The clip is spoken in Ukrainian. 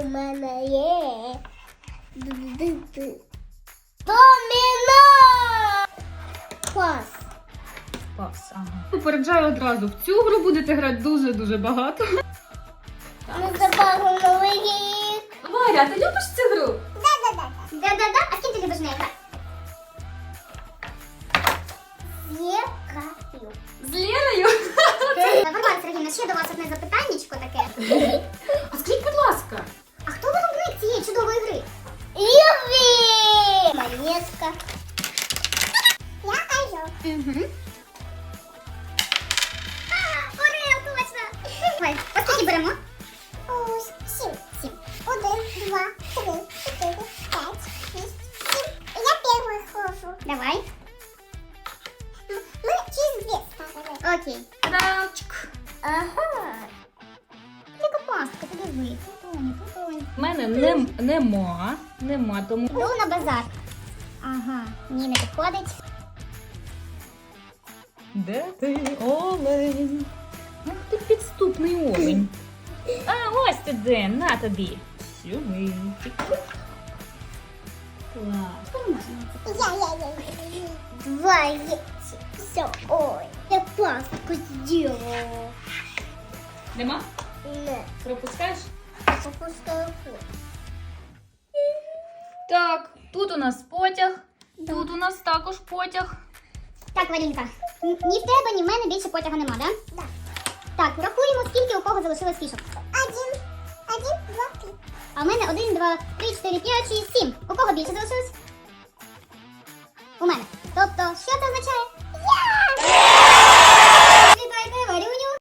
у мене є. Доміно! Пас. Пас, ага. Попереджаю одразу. В цю гру будете грати дуже-дуже багато. Ми забавимо новий рік. Варя, ти любиш цю гру? Да-да-да. Да-да-да. А з ким ти любиш в неї грати? З Єкою. З Лєрою? Варвара Сергійовна, ще до вас одне запитаннячко таке. Монетка. Я кажу. Угу. А, Орел, точно. Давай, скільки беремо? Ось, сім. Сім. Один, два, три, чотири, п'ять, шість, сім. Я перший хожу. Давай. Мы через две ставили. Окей. Травчик. Ага. Яка пастка. В мене нем, нема, нема, тому Йду на базар. Ага, ні, не підходить. Де ти, олень? Ах ти підступний олень. А ось ти де, на тобі. Сюди. Клас. Я, я, я. Два яйца. Все, ой. Я пастку сделала. Нема? Не, Пропускаєш? попускаю фото. Так, тут у нас потяг. Тут у нас також потяг. Так, Валінка, ні в тебе, ні в мене більше потяга нема, да? Так. Так, рахуємо, скільки у кого залишилось фішок. Один, один, два, три. А в мене один, два, три, чотири, п'ять, шість, сім. У кого більше залишилось? У мене. Тобто, що це означає?